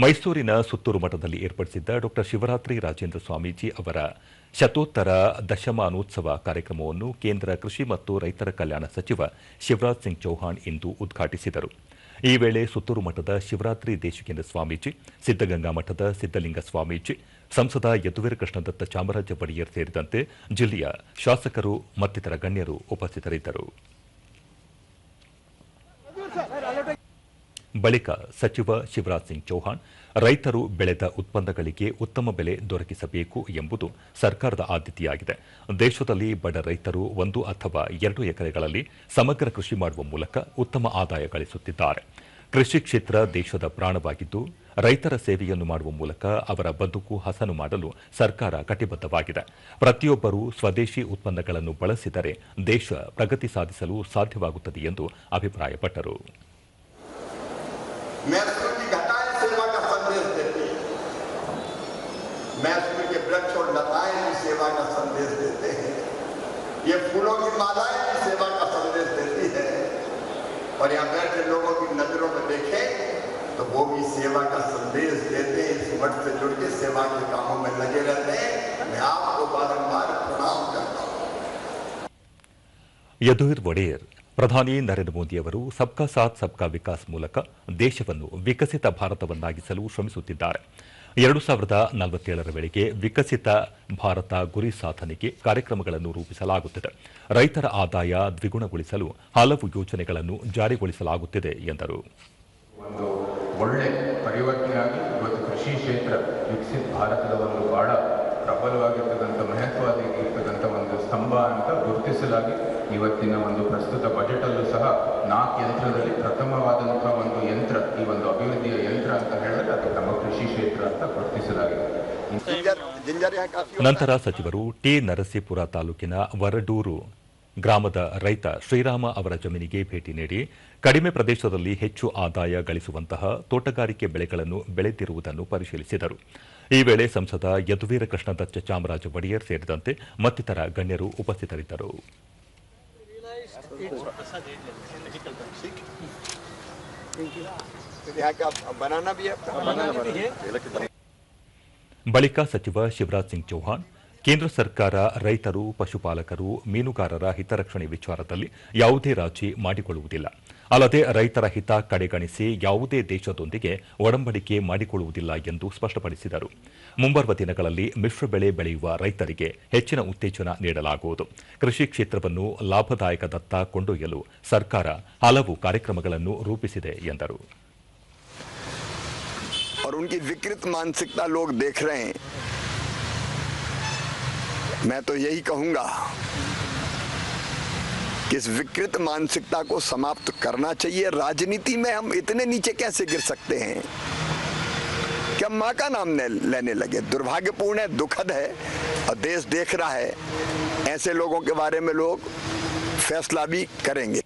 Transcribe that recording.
ಮೈಸೂರಿನ ಸುತ್ತೂರು ಮಠದಲ್ಲಿ ಏರ್ಪಡಿಸಿದ್ದ ಡಾ ಶಿವರಾತ್ರಿ ರಾಜೇಂದ್ರ ಸ್ವಾಮೀಜಿ ಅವರ ಶತೋತ್ತರ ದಶಮಾನೋತ್ಸವ ಕಾರ್ಯಕ್ರಮವನ್ನು ಕೇಂದ್ರ ಕೃಷಿ ಮತ್ತು ರೈತರ ಕಲ್ಯಾಣ ಸಚಿವ ಶಿವರಾಜ್ ಸಿಂಗ್ ಚೌಹಾಣ್ ಇಂದು ಉದ್ಘಾಟಿಸಿದರು. ಈ ವೇಳೆ ಸುತ್ತೂರು ಮಠದ ಶಿವರಾತ್ರಿ ದೇಶಿಕೇಂದ್ರ ಸ್ವಾಮೀಜಿ ಸಿದ್ದಗಂಗಾ ಮಠದ ಸಿದ್ದಲಿಂಗ ಸ್ವಾಮೀಜಿ, ಸಂಸದ ಯದುವೀರ ಕೃಷ್ಣದತ್ತ ಚಾಮರಾಜ ಒಡೆಯರ್ ಸೇರಿದಂತೆ ಜಿಲ್ಲೆಯ ಶಾಸಕರು ಮತ್ತಿತರ ಗಣ್ಯರು ಉಪಸ್ಥಿತರಿದ್ದರು. ಬಳಿಕ ಸಚಿವ ಶಿವರಾಜ್ ಸಿಂಗ್ ಚೌಹಾಣ್, ರೈತರು ಬೆಳೆದ ಉತ್ಪನ್ನಗಳಿಗೆ ಉತ್ತಮ ಬೆಲೆ ದೊರಕಿಸಬೇಕು ಎಂಬುದು ಸರ್ಕಾರದ ಆದ್ಯತೆಯಾಗಿದೆ. ದೇಶದಲ್ಲಿ ಬಡ ರೈತರು ಒಂದು ಅಥವಾ ಎರಡು ಎಕರೆಗಳಲ್ಲಿ ಸಮಗ್ರ ಕೃಷಿ ಮಾಡುವ ಮೂಲಕ ಉತ್ತಮ ಆದಾಯ ಗಳಿಸುತ್ತಿದ್ದಾರೆ. ಕೃಷಿ ಕ್ಷೇತ್ರ ದೇಶದ ಪ್ರಾಣವಾಗಿದ್ದು, ರೈತರ ಸೇವೆಯನ್ನು ಮಾಡುವ ಮೂಲಕ ಅವರ ಬದುಕು ಹಸನು ಮಾಡಲು ಸರ್ಕಾರ ಕಟಿಬದ್ಧವಾಗಿದೆ. ಪ್ರತಿಯೊಬ್ಬರೂ ಸ್ವದೇಶಿ ಉತ್ಪನ್ನಗಳನ್ನು ಬಳಸಿದರೆ ದೇಶ ಪ್ರಗತಿ ಸಾಧಿಸಲು ಸಾಧ್ಯವಾಗುತ್ತದೆ ಎಂದು ಅಭಿಪ್ರಾಯಪಟ್ಟರು. मैसूर की घटाएँ सेवा का संदेश देती हैं। मैसूर के वृक्ष और लताएँ भी सेवा का संदेश देते हैं। ये फूलों की मालाएँ भी सेवा का संदेश देती है। और यहाँ बैठे लोगों की नज़रों में देखें तो वो भी सेवा का संदेश देते हैं। इस मठ से जुड़ के सेवा के कामों में लगे रहते हैं। मैं आपको बारम्बार प्रणाम करता हूँ। यदुवीर वडेर ಪ್ರಧಾನಿ ನರೇಂದ್ರ ಮೋದಿಯವರು ಸಬ್ಕಾ ಸಾಥ್, ಸಬ್ಕಾ ವಿಕಾಸ್ ಮೂಲಕ ದೇಶವನ್ನು ವಿಕಸಿತ ಭಾರತವನ್ನಾಗಿಸಲು ಶ್ರಮಿಸುತ್ತಿದ್ದಾರೆ. ಎರಡು ಸಾವಿರದ ನಲವತ್ತೇಳರ ವೇಳೆಗೆ ವಿಕಸಿತ ಭಾರತ ಗುರಿ ಸಾಧನೆಗೆ ಕಾರ್ಯಕ್ರಮಗಳನ್ನು ರೂಪಿಸಲಾಗುತ್ತಿದೆ. ರೈತರ ಆದಾಯ ದ್ವಿಗುಣಗೊಳಿಸಲು ಹಲವು ಯೋಜನೆಗಳನ್ನು ಜಾರಿಗೊಳಿಸಲಾಗುತ್ತಿದೆ, ಎಂದರು. ಒಳ್ಳೆ ಪರಿವರ್ತನೆಯಾಗಿ ಇವತ್ತು ಕೃಷಿ ಕ್ಷೇತ್ರ ವಿಕಸಿತ ಭಾರತದ ಒಂದು ಬಹಳ ಪ್ರಬಲವಾಗಿರ್ತಕ್ಕಂಥ ಮಹತ್ವವಾಗಿರ್ತಕ್ಕಂಥ ಒಂದು ಸ್ತಂಭ ಅಂತ ಗುರುತಿಸಲಾಗಿ ಇವತ್ತಿನ ಒಂದು ಪ್ರಸ್ತುತ ಬಜೆಟಲ್ಲೂ ಸಹ ನಾಲ್ಕು ಯಂತ್ರದಲ್ಲಿ ಪ್ರಥಮವಾದಂತಹ ಒಂದು ಯಂತ್ರ, ಈ ಒಂದು ಅಭಿವೃದ್ಧಿಯ ಯಂತ್ರ ಅಂತ ಹೇಳಿದ್ರೆ ಅದು ನಮ್ಮ ಕೃಷಿ ಕ್ಷೇತ್ರ ಅಂತ ಗುರುತಿಸಲಾಗಿದೆ. ನಂತರ ಸಚಿವರು ಟಿ ನರಸೀಪುರ ತಾಲೂಕಿನ ವರಡೂರು ಗ್ರಾಮದ ರೈತ ಶ್ರೀರಾಮ ಅವರ ಜಮೀನಿಗೆ ಭೇಟಿ ನೀಡಿ ಕಡಿಮೆ ಪ್ರದೇಶದಲ್ಲಿ ಹೆಚ್ಚು ಆದಾಯ ಗಳಿಸುವಂತಹ ತೋಟಗಾರಿಕೆ ಬೆಳೆಗಳನ್ನು ಬೆಳೆದಿರುವುದನ್ನು ಪರಿಶೀಲಿಸಿದರು. ಈ ವೇಳೆ ಸಂಸದ ಯದುವೀರ ಕೃಷ್ಣದತ್ತ ಚಾಮರಾಜ ಒಡೆಯರ್ ಸೇರಿದಂತೆ ಮತ್ತಿತರ ಗಣ್ಯರು ಉಪಸ್ಥಿತರಿದ್ದರು. ಬಳಿಕ ಸಚಿವ ಶಿವರಾಜ್ ಸಿಂಗ್ ಚೌಹಾಣ್, ಕೇಂದ್ರ ಸರ್ಕಾರ ರೈತರು, ಪಶುಪಾಲಕರು, ಮೀನುಗಾರರ ಹಿತರಕ್ಷಣೆ ವಿಚಾರದಲ್ಲಿ ಯಾವುದೇ ರಾಜಿ ಮಾಡಿಕೊಳ್ಳುವುದಿಲ್ಲ. ಅಲ್ಲದೆ ರೈತರ ಹಿತ ಕಡೆಗಣಿಸಿ ಯಾವುದೇ ದೇಶದೊಂದಿಗೆ ಒಡಂಬಡಿಕೆ ಮಾಡಿಕೊಳ್ಳುವುದಿಲ್ಲ ಎಂದು ಸ್ಪಷ್ಟಪಡಿಸಿದರು ಮುಂಬರುವ ದಿನಗಳಲ್ಲಿ ಮಿಶ್ರ ಬೆಳೆ ಬೆಳೆಯುವ ರೈತರಿಗೆ ಹೆಚ್ಚಿನ ಉತ್ತೇಜನ ನೀಡಲಾಗುವುದು ಕೃಷಿ ಕ್ಷೇತ್ರವನ್ನು ಲಾಭದಾಯಕದತ್ತ ಕೊಂಡೊಯ್ಯಲು ಸರ್ಕಾರ ಹಲವು ಕಾರ್ಯಕ್ರಮಗಳನ್ನು ರೂಪಿಸಿದೆ ಎಂದರು और उनकी विकृत मानसिकता लोग देख रहे हैं मैं तो यही कहूंगा कि इस विकृत मानसिकता को समाप्त करना चाहिए। राजनीति में हम इतने नीचे कैसे गिर सकते हैं? कि हम माँ का नाम लेने लगे? दुर्भाग्यपूर्ण है, दुखद है, और देश देख रहा है। ऐसे लोगों के बारे में लोग फैसला भी करेंगे।